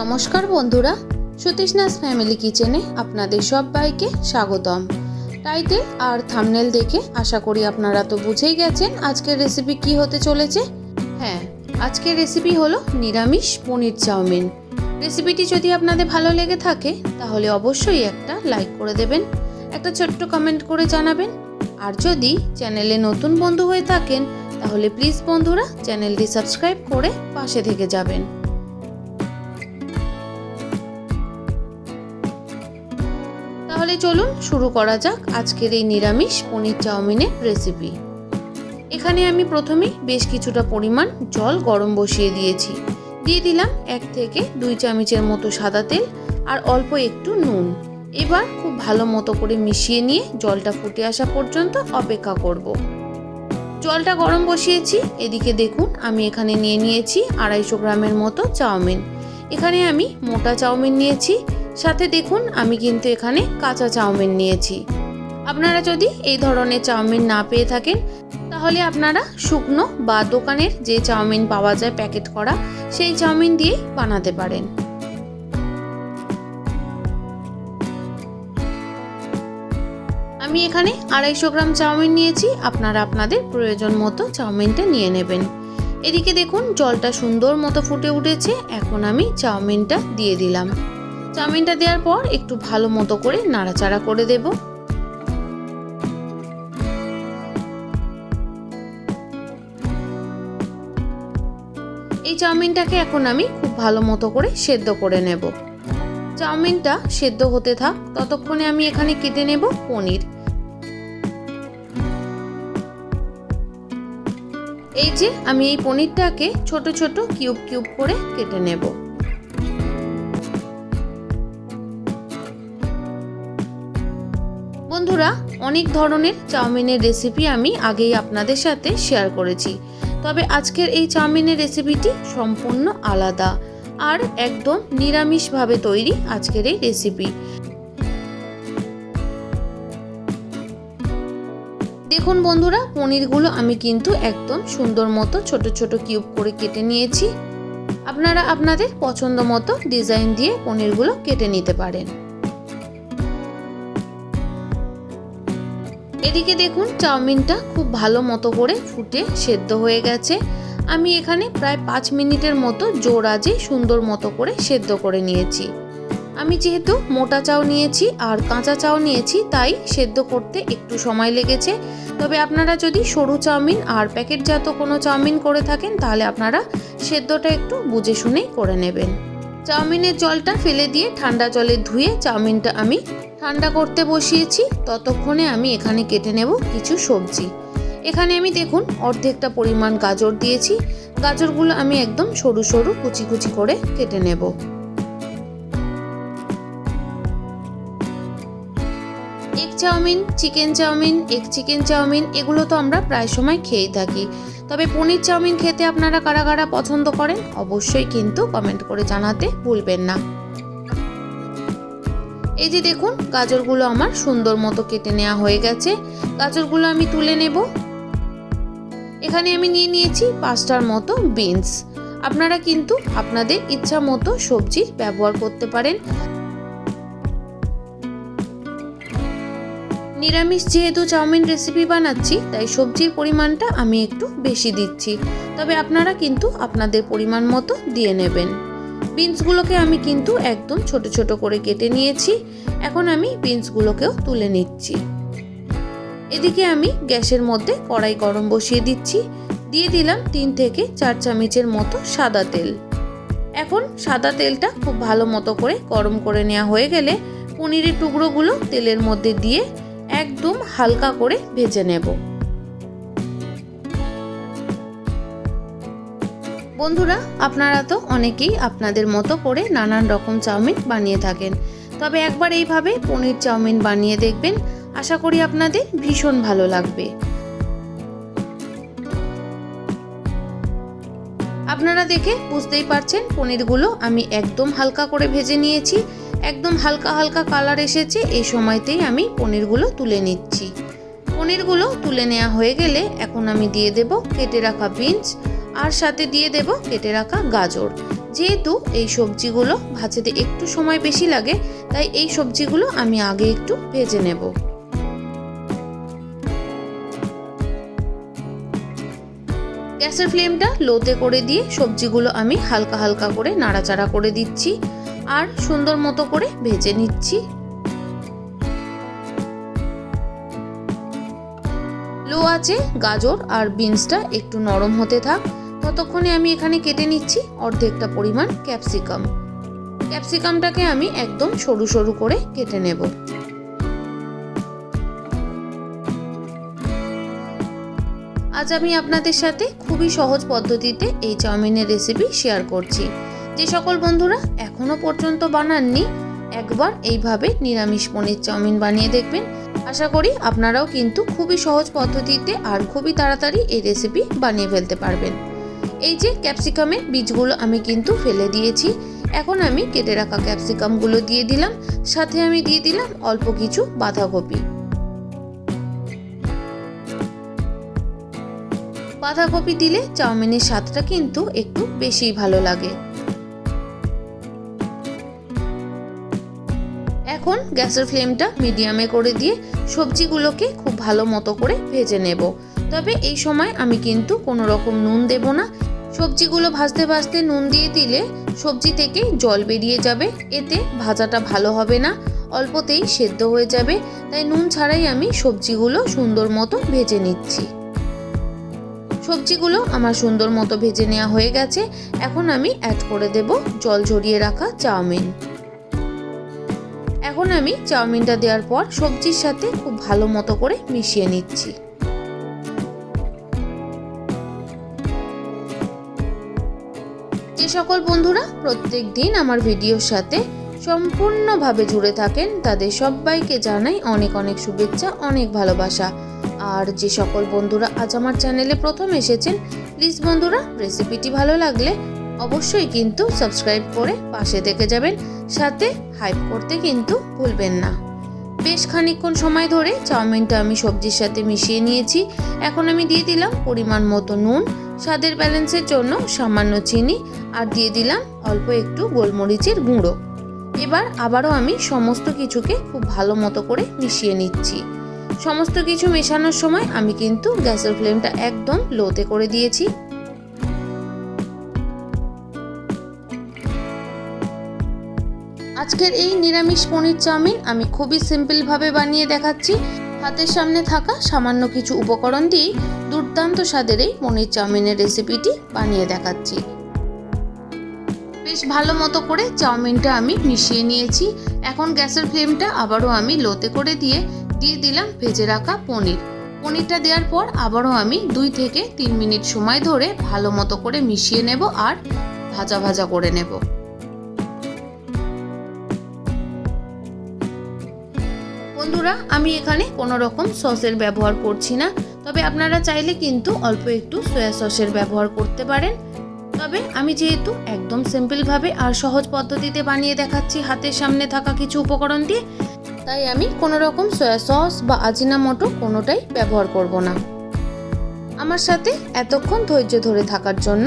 নমস্কার বন্ধুরা সতীশনাথ ফ্যামিলি কিচেনে আপনাদের সবাইকে স্বাগতম। টাইটেল আর থামনেল দেখে আশা করি আপনারা তো বুঝেই গেছেন আজকের রেসিপি কি হতে চলেছে। হ্যাঁ আজকের রেসিপি হলো নিরামিষ পনির চাউমিন। রেসিপিটি যদি আপনাদের ভালো লেগে থাকে, তাহলে অবশ্যই একটা লাইক করে দেবেন, একটা ছোট্ট কমেন্ট করে জানাবেন। আর যদি চ্যানেলে নতুন বন্ধু হয়ে থাকেন, তাহলে প্লিজ বন্ধুরা চ্যানেলটি সাবস্ক্রাইব করে পাশে থেকে যাবেন। চলুন শুরু করা যাক আজকের এই নিরামিষ পনির চাউমিনের রেসিপি এখানে আমি প্রথমে বেশ কিছুটা পরিমাণ জল গরম বসিয়ে দিয়েছি। দিয়ে দিলাম এক থেকে দুই চামচের মতো সাদা তেল আর অল্প একটু নুন। এবার খুব ভালো মতো করে মিশিয়ে নিয়ে জলটা ফুটে আসা পর্যন্ত অপেক্ষা করব। জলটা গরম বসিয়েছি। এদিকে দেখুন আমি এখানে নিয়ে নিয়েছি আড়াইশো গ্রামের মতো চাউমিন। এখানে আমি মোটা চাউমিন নিয়েছি। সাথে দেখুন, আমি কিন্তু এখানে কাঁচা চাউমিন নিয়েছি। আপনারা যদি এই ধরনের চাউমিন না পেয়ে থাকেন, তাহলে আপনারা শুকনো বা দোকানের যে চাউমিন পাওয়া যায় প্যাকেট করা, সেই চাউমিন দিয়েই বানাতে পারেন। আমি এখানে আড়াইশো গ্রাম চাউমিন নিয়েছি, আপনারা আপনাদের প্রয়োজন মতো চাউমিনটা নিয়ে নেবেন। এদিকে দেখুন, জলটা সুন্দর মতো ফুটে উঠেছে, এখন আমি চাউমিনটা দিয়ে দিলাম। চাউমিনটা দেওয়ার পর একটু ভালো মতো করে নাড়াচাড়া করে দেব। এই চাউমিনটাকে এখন আমি খুব ভালো মতো করে সেদ্ধ করে নেব। চাউমিনটা সেদ্ধ হতে থাক, ততক্ষণে আমি এখানে কেটে নেব পনির। এই যে আমি এই পনিরটাকে ছোট ছোট কিউব কিউব করে কেটে নেব। বন্ধুরা, অনেক ধরনের চাউমিনের রেসিপি আমি আগেই আপনাদের সাথে শেয়ার করেছি। তবে আজকের এই চাউমিনের রেসিপিটি সম্পূর্ণ আলাদা আর একদম নিরামিষভাবে তৈরি আজকের এই রেসিপি দেখুন বন্ধুরা, পনিরগুলো আমি কিন্তু একদম সুন্দর মতো ছোট ছোট কিউব করে কেটে নিয়েছি। আপনারা আপনাদের পছন্দ মতো ডিজাইন দিয়ে পনিরগুলো কেটে নিতে পারেন। এদিকে দেখুন চাউমিনটা খুব ভালো মতো করে ফুটে সেদ্ধ হয়ে গেছে। আমি এখানে প্রায় পাঁচ মিনিটের মতো জোর আজে সুন্দর মতো করে সেদ্ধ করে নিয়েছি। আমি যেহেতু মোটা চাও নিয়েছি আর কাঁচা চাও নিয়েছি, তাই সেদ্ধ করতে একটু সময় লেগেছে। তবে আপনারা যদি সরু চাউমিন আর প্যাকেটজাত কোনো চাউমিন করে থাকেন, তাহলে আপনারা সেদ্ধটা একটু বুঝে শুনেই করে নেবেন। চাউমিনের জলটা ফেলে দিয়ে ঠান্ডা জলে ধুয়ে চাউমিনটা আমি ঠান্ডা করতে বসিয়েছি। ততক্ষণে আমি এখানে কেটে নেব কিছু সবজি। এখানে আমি দেখুন অর্ধেকটা পরিমাণ গাজর দিয়েছি। গাজরগুলো আমি একদম সরু সরু কুচি কুচি করে কেটে নেব। Egg chowmein, chicken chowmein, egg chicken chowmein এগুলো তো আমরা প্রায় সময় খেয়ে থাকি। তবে পনির চাউমিন খেতে আপনারা কারা কারা পছন্দ করেন, অবশ্যই কিন্তু কমেন্ট করে জানাতে ভুলবেন না। এই যে দেখুন, গাজরগুলো আমার সুন্দর মতো কেটে নেওয়া হয়ে গেছে। গাজরগুলো আমি তুলে নেব। এখানে আমি নিয়ে নিয়েছি পাঁচটার মতো বিনস। আপনারা কিন্তু আপনাদের ইচ্ছা মতো সবজির ব্যবহার করতে পারেন। নিরামিষ যেহেতু চাউমিন রেসিপি বানাচ্ছি, তাই সবজির পরিমাণটা আমি একটু বেশি দিচ্ছি। তবে আপনারা কিন্তু আপনাদের পরিমাণ মতো দিয়ে নেবেন। বিনসগুলোকে আমি কিন্তু একদম ছোট ছোট করে কেটে নিয়েছি। এখন আমি বিনসগুলোকেও তুলে নিচ্ছি। এদিকে আমি গ্যাসের মধ্যে কড়াই গরম বসিয়ে দিচ্ছি। দিয়ে দিলাম তিন থেকে চার চামচের মতো সাদা তেল। এখন সাদা তেলটা খুব ভালো মতো করে গরম করে নেওয়া হয়ে গেলে পনিরের টুকরোগুলো তেলের মধ্যে দিয়ে একদম হালকা করে ভেজে নেব। বন্ধুরা, আপনারা তো অনেকেই আপনাদের মতো করে নানান রকম চাউমিন বানিয়ে থাকেন। তবে একবার এইভাবে পনির চাউমিন বানিয়ে দেখবেন, আশা করি আপনাদের ভীষণ ভালো লাগবে। আপনারা দেখে বুঝতেই পারছেন, পনিরগুলো আমি একদম হালকা করে ভেজে নিয়েছি। একদম হালকা হালকা কালার এসেছে। এই সময়তেই আমি পনিরগুলো তুলে নিচ্ছি। পনিরগুলো তুলে নেওয়া হয়ে গেলে এখন আমি দিয়ে দেব কেটে রাখা বিনস আর সাথে দিয়ে দেব কেটে রাখা গাজর। যেহেতু এই সবজিগুলো ভাজতে একটু সময় বেশি লাগে, তাই এই সবজিগুলো আমি আগে একটু ভেজে নেব। গ্যাসের ফ্লেমটা লোতে করে দিয়ে সবজিগুলো আমি হালকা হালকা করে নাড়াচাড়া করে দিচ্ছি। আর সুন্দর মতো করে ভেজে নিচ্ছি। লো আছে গাজর আর বিনসটা একটু নরম হতে থাক। ততক্ষণে আমি এখানে কেটে নিচ্ছি অর্ধেকটা পরিমাণ ক্যাপসিকাম। ক্যাপসিকামটাকে আমি একদম সরু সরু করে কেটে নেব। আজ আমি আপনাদের সাথে খুবই সহজ পদ্ধতিতে এই চাউমিনের রেসিপি শেয়ার করছি। যে সকল বন্ধুরা এখনও পর্যন্ত বানাননি, একবার এইভাবে নিরামিষ পনির চাউমিন বানিয়ে দেখবেন। আশা করি আপনারাও কিন্তু খুবই সহজ পদ্ধতিতে আর খুবই তাড়াতাড়ি এই রেসিপি বানিয়ে ফেলতে পারবেন। এই যে ক্যাপসিকামের বীজগুলো আমি কিন্তু ফেলে দিয়েছি, এখন আমি কেটে রাখা ক্যাপসিকামগুলো দিয়ে দিলাম, সাথে আমি দিয়ে দিলাম অল্প কিছু বাঁধাকপি। বাঁধাকপি দিলে চাউমিনের স্বাদটা কিন্তু একটু বেশিই ভালো লাগে। এখন গ্যাসের ফ্লেমটা মিডিয়ামে করে দিয়ে সবজিগুলোকে খুব ভালো মতো করে ভেজে নেব। তবে এই সময় আমি কিন্তু কোনো রকম নুন দেব না। সবজিগুলো ভাজতে ভাজতে নুন দিয়ে দিলে সবজি থেকে জল বেরিয়ে যাবে। এতে ভাজাটা ভালো হবে না, অল্পতেই সেদ্ধ হয়ে যাবে। তাই নুন ছাড়াই আমি সবজিগুলো সুন্দর মতো ভেজে নিচ্ছি। সবজিগুলো আমার সুন্দর মতো ভেজে নেওয়া হয়ে গেছে। এখন আমি অ্যাড করে দেব জল ঝরিয়ে রাখা চাউমিন। এখন আমি চাউমিনটা দেওয়ার পর সবজির সাথে খুব ভালো মতো করে মিশিয়ে নিচ্ছি। যে সকল বন্ধুরা প্রত্যেক দিন আমার ভিডিওর সাথে সম্পূর্ণভাবে জুড়ে থাকেন, তাদের সবাইকে জানাই অনেক অনেক শুভেচ্ছা, অনেক ভালোবাসা। আর যে সকল বন্ধুরা আজ আমার চ্যানেলে প্রথম এসেছেন প্লিজ বন্ধুরা রেসিপিটি ভালো লাগলে অবশ্যই কিন্তু সাবস্ক্রাইব করে পাশে থেকে যাবেন। সাথে হাইপ করতে কিন্তু ভুলবেন না। বেশ খানিকক্ষণ সময় ধরে চাউমিনটা আমি সবজির সাথে মিশিয়ে নিয়েছি। এখন আমি দিয়ে দিলাম পরিমাণ মতো নুন, স্বাদের ব্যালেন্সের জন্য সামান্য চিনি আর দিয়ে দিলাম অল্প একটু গোলমরিচের গুঁড়ো। এবার আবারও আমি সমস্ত কিছুকে খুব ভালো মতো করে মিশিয়ে নিচ্ছি। সমস্ত কিছু মেশানোর সময় আমি কিন্তু গ্যাসের ফ্লেমটা একদম লোতে করে দিয়েছি। আজকের এই নিরামিষ পনির চাউমিন আমি খুবই সিম্পলভাবে বানিয়ে দেখাচ্ছি। হাতের সামনে থাকা সামান্য কিছু উপকরণ দিয়েই দুর্দান্ত স্বাদের এই পনির চাউমিনের রেসিপিটি বানিয়ে দেখাচ্ছি। বেশ ভালো মতো করে চাউমিনটা আমি মিশিয়ে নিয়েছি। এখন গ্যাসের ফ্লেমটা আবারও আমি লোতে করে দিয়ে দিয়ে দিলাম ভেজে রাখা পনির। পনিরটা দেওয়ার পর আবারও আমি দুই থেকে তিন মিনিট সময় ধরে ভালো মতো করে মিশিয়ে নেব আর ভাজা ভাজা করে নেব। বন্ধুরা, আমি এখানে কোনো রকম সসের ব্যবহার করছি না। তবে আপনারা চাইলে কিন্তু অল্প একটু সয়া সসের ব্যবহার করতে পারেন। তবে আমি যেহেতু একদম সিম্পলভাবে আর সহজ পদ্ধতিতে বানিয়ে দেখাচ্ছি হাতের সামনে থাকা কিছু উপকরণ দিয়ে, তাই আমি কোনো রকম সয়া সস বা আজিনামোটো কোনোটাই ব্যবহার করব না। আমার সাথে এতক্ষণ ধৈর্য ধরে থাকার জন্য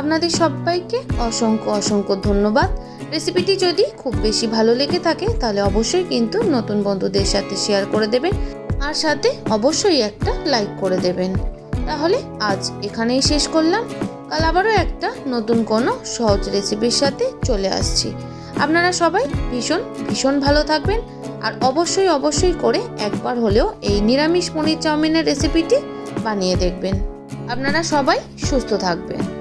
আপনাদের সবাইকে অসংখ্য অসংখ্য ধন্যবাদ। রেসিপিটি যদি খুব বেশি ভালো লেগে থাকে, তাহলে অবশ্যই কিন্তু নতুন বন্ধুদের সাথে শেয়ার করে দেবেন। আর সাথে অবশ্যই একটা লাইক করে দেবেন। তাহলে আজ এখানেই শেষ করলাম। কাল আবারও একটা নতুন কোনো সহজ রেসিপির সাথে চলে আসছি। আপনারা সবাই ভীষণ ভীষণ ভালো থাকবেন। আর অবশ্যই অবশ্যই করে একবার হলেও এই নিরামিষ পনির চাউমিনের রেসিপিটি বানিয়ে দেখবেন। আপনারা সবাই সুস্থ থাকবেন।